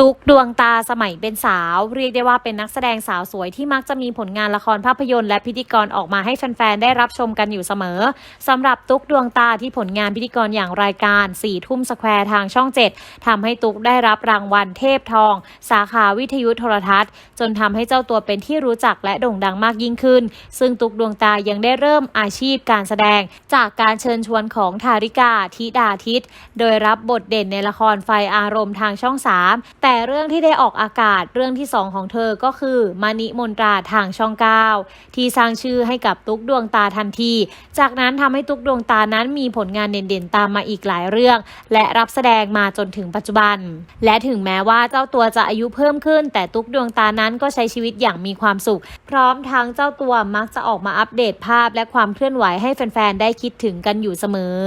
ตุกดวงตาสมัยเป็นสาว เรียกได้ว่าเป็นนักแสดงสาวสวยที่มักจะมีผลงานละครภาพยนตร์และพิธีกรออกมาให้แฟนๆ ได้รับชมกันอยู่เสมอสำหรับตุกดวงตาที่ผลงานพิธีกรอย่างรายการสี่ทุ่มสแควร์ทางช่อง 7ทำให้ตุกได้รับรางวัลเทพทอง สาขาวิทยุโทรทัศน์ จนทำให้เจ้าตัวเป็นที่รู้จักและโด่งดังมากยิ่งขึ้น ซึ่งตุกดวงตายังได้เริ่มอาชีพการแสดง จากการเชิญชวนของทาริกาธิดาทิตโดยรับบทเด่นในละครไฟอารมณ์ทางช่อง 3แต่เรื่องที่ได้ออกอากาศเรื่องที่2ของเธอก็คือมานิมนตราทางช่อง9ที่สร้างชื่อให้กับตุ๊กดวงตาทันที จากนั้นทำให้ตุ๊กดวงตานั้นมีผลงานเด่นๆตามมาอีกหลายเรื่อง และรับแสดงมาจนถึงปัจจุบัน และถึงแม้ว่าเจ้าตัวจะอายุเพิ่มขึ้น แต่ตุ๊กดวงตานั้นก็ใช้ชีวิตอย่างมีความสุข พร้อมทั้งเจ้าตัวมักจะออกมาอัปเดตภาพและความเคลื่อนไหวให้แฟนๆได้คิดถึงกันอยู่เสมอ